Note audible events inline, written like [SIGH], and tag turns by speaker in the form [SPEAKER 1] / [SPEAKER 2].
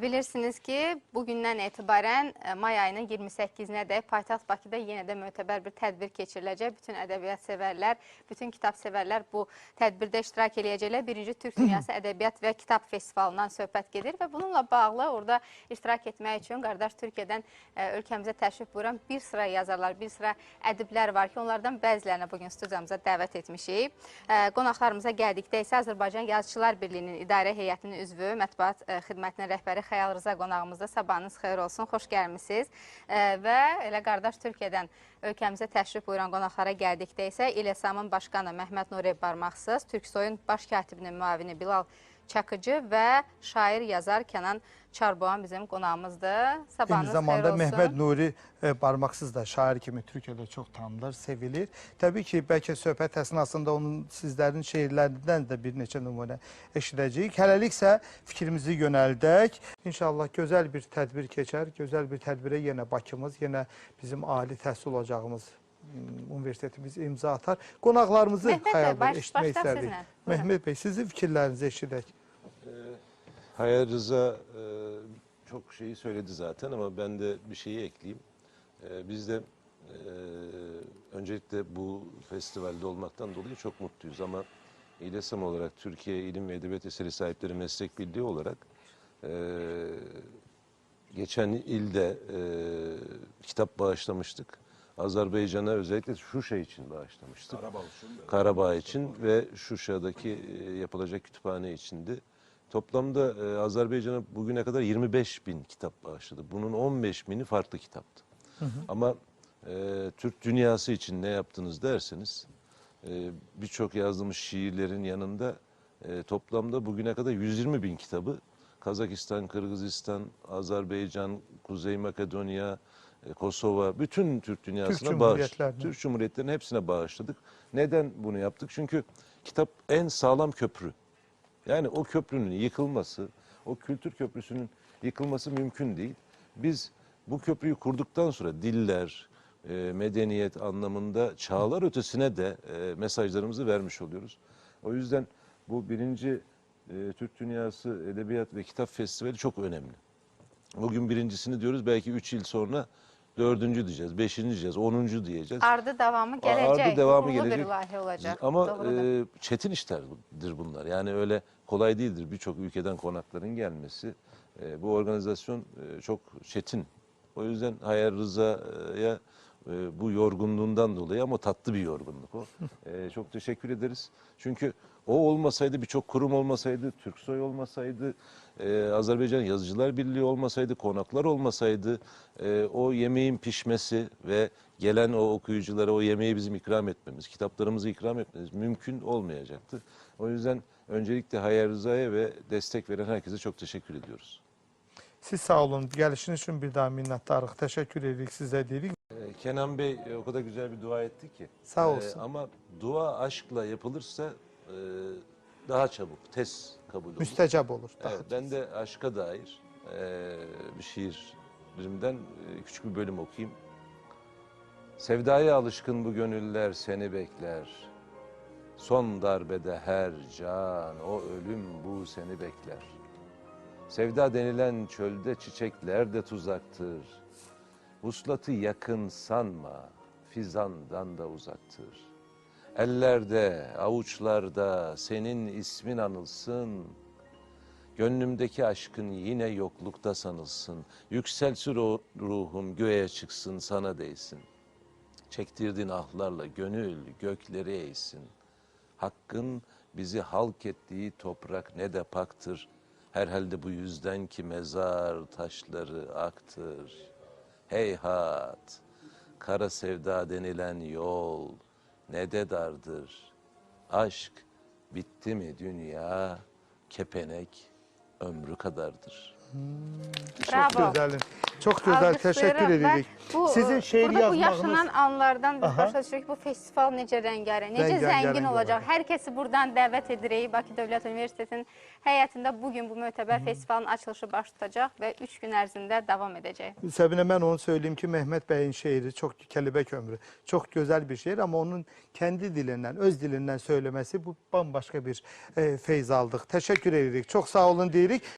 [SPEAKER 1] Bilirsiniz ki bugündən etibarən e, may ayının 28-nə də paytaxt Bakıda yenə də mötəbər bir tədbir keçiriləcək. Bütün ədəbiyyat sevərlər, bütün kitab sevərlər bu tədbirdə iştirak eləyəcəklər. Birinci Türk Dünyası [CLEARS THROAT] Ədəbiyyat və Kitab Festivalından söhbət gedir və bununla bağlı orada iştirak etmək üçün qardaş Türkiyədən e, ölkəmizə təşrif buyuran bir sıra yazarlar, bir sıra ədiblər var ki, onlardan bəzilərini bugün studiyamıza dəvət etmişik. E, Qonaqlarımıza gəldikdə isə Azərbaycan Yazıçılar Birliyinin idarə heyətinin üzvü, mətbuat xidmətinin rəhbəri Xəyal Rıza qonağımızda. Sabahınız xeyir olsun, xoş gəlmisiniz. Və elə qardaş Türkiyədən ölkəmizə təşrif buyuran qonaqlara gəldikdə isə İLESAM-ın başqanı Məhməd Nuri Barmaqsız, Türksoyun baş katibinin müavini Bilal Çakıcı və şair yazar Kənan Çarboğan bizim qonağımızdır. Sabahınız
[SPEAKER 2] Eyni zamanda. Mehmet Nuri e, Barmaksız da şair kimi Türkiye'de çok tanınır, sevilir. Tabii ki belki söhbət əsnasında onun sizlərin şeirlərindən də bir neçə nümunə eşidəcəyik. Hələliksə fikrimizi yönəldək. İnşallah gözəl bir tədbir keçər. Gözəl bir tədbirə yenə Bakımız, yenə bizim ali təhsil olacağımız m, universitetimiz imza atar. Qonaqlarımızı
[SPEAKER 1] Mehmet Bey, baş-
[SPEAKER 2] eşitmək
[SPEAKER 1] başlar
[SPEAKER 2] istərdik.
[SPEAKER 1] sizinlə. Buyurun.
[SPEAKER 2] Mehmet Bey, sizin fikirlərinizi eşidək.
[SPEAKER 3] Hayal Rıza e, çok şeyi söyledi zaten ama ben de bir şeyi ekleyeyim. E, biz de e, öncelikle bu festivalde olmaktan dolayı çok mutluyuz ama İLESAM olarak Türkiye İlim ve Edebiyat Eseri Sahipleri Meslek Birliği olarak e, geçen ilde e, kitap bağışlamıştık. Azerbaycan'a özellikle Şuşa için bağışlamıştık. Karabağ için ve Şuşa'daki e, yapılacak kütüphane içindi. Toplamda e, Azerbaycan'a bugüne kadar 25 bin kitap bağışladı. Bunun 15 bini farklı kitaptı. Ama e, Türk dünyası için ne yaptınız derseniz e, birçok yazdığımız şiirlerin yanında e, toplamda bugüne kadar 120 bin kitabı Kazakistan, Kırgızistan, Azerbaycan, Kuzey Makedonya, Kosova, bütün Türk dünyasına bağış,
[SPEAKER 2] Cumhuriyetlerine.
[SPEAKER 3] Türk Cumhuriyetlerinin hepsine bağışladık. Neden bunu yaptık? Çünkü kitap en sağlam köprü. Yani o köprünün yıkılması, o kültür köprüsünün yıkılması mümkün değil. Biz bu köprüyü kurduktan sonra diller, e, medeniyet anlamında çağlar ötesine de e, mesajlarımızı vermiş oluyoruz. O yüzden bu birinci e, Türk Dünyası Edebiyat ve Kitap Festivali çok önemli. Bugün birincisini diyoruz belki üç yıl sonra dördüncü diyeceğiz, beşinci diyeceğiz, onuncu diyeceğiz.
[SPEAKER 1] Ardı devamı gələcək.
[SPEAKER 3] Ardı devamı
[SPEAKER 1] Uğurlu
[SPEAKER 3] gelecek.
[SPEAKER 1] bir layihə olacaq.
[SPEAKER 3] Ama
[SPEAKER 1] Doğrudur.
[SPEAKER 3] e, çetin işlerdir bunlar. Yani öyle kolay değildir birçok ülkeden konakların gelmesi. E, bu organizasyon e, çok çetin. O yüzden Hayal Rıza'ya e, bu yorgunluğundan dolayı ama tatlı bir yorgunluk o. [LAUGHS] E, çok teşekkür ederiz. Çünkü o olmasaydı birçok kurum olmasaydı, Türksoy olmasaydı, e, Azerbaycan Yazıcılar Birliği olmasaydı, konaklar olmasaydı, e, o yemeğin pişmesi ve gelen o okuyuculara o yemeği bizim ikram etmemiz, kitaplarımızı ikram etmemiz mümkün olmayacaktı. O yüzden öncelikle Hayal Rıza'ya ve destek veren herkese çok teşekkür ediyoruz.
[SPEAKER 2] Siz sağ olun. Gəlişiniz üçün bir daha minnətdarıq. Təşəkkür edirik sizə deyirik.
[SPEAKER 3] Ee, Kenan Bey e, o kadar güzel bir dua etti ki.
[SPEAKER 2] Sağ
[SPEAKER 3] Ee,
[SPEAKER 2] olsun.
[SPEAKER 3] ama dua aşkla yapılırsa e, daha çabuk, tez kabul olur.
[SPEAKER 2] Müstəcəb olur. Daha
[SPEAKER 3] Evet, ben de aşka dair e, bir şiirimden e, küçük bir bölüm okuyayım. Sevdaya alışkın bu gönüller seni bekler. Son darbede her can, o ölüm bu seni bekler. Sevda denilen çölde çiçekler de tuzaktır. Vuslatı yakın sanma, fizandan da uzaktır. Ellerde, avuçlarda senin ismin anılsın. Gönlümdeki aşkın yine yoklukta sanılsın. Yükselsin ruhum göğe çıksın sana değsin. Çektirdin ahlarla gönül gökleri eğsin. Hakkın bizi halk ettiği toprak ne de paktır. Herhalde bu yüzden ki mezar taşları aktır. Heyhat, kara sevda denilen yol ne de dardır. Aşk bitti mi dünya, kepenek ömrü kadardır.
[SPEAKER 1] Bravo.
[SPEAKER 2] Çok Teşekkür
[SPEAKER 1] Alqışlayıram və
[SPEAKER 2] edirik.
[SPEAKER 1] Bu,
[SPEAKER 2] Sizin
[SPEAKER 1] e,
[SPEAKER 2] şeir
[SPEAKER 1] burada bu
[SPEAKER 2] yazmağınız
[SPEAKER 1] yaşanan anlardan biz başa düşürük bu festival necə rəngarəng, necə
[SPEAKER 2] Rəngarəng
[SPEAKER 1] zəngin
[SPEAKER 2] olacaq.
[SPEAKER 1] Hər kəsi buradan dəvət edirik. Bakı Dövlət Universitetinin həyətində bu gün bu mötəbər festivalın açılışı baş tutacaq və 3 gün ərzində davam edəcək.
[SPEAKER 2] Səbinə mən onu söyleyeyim ki Mehmet Bey'in şiiri çok kelebek ömrü. Çok güzel bir şiir ama onun kendi dilinden, öz dilinden söylemesi bu bambaşka bir e, feyz aldık. Teşekkür edirik. Çok sağ olun deyirik.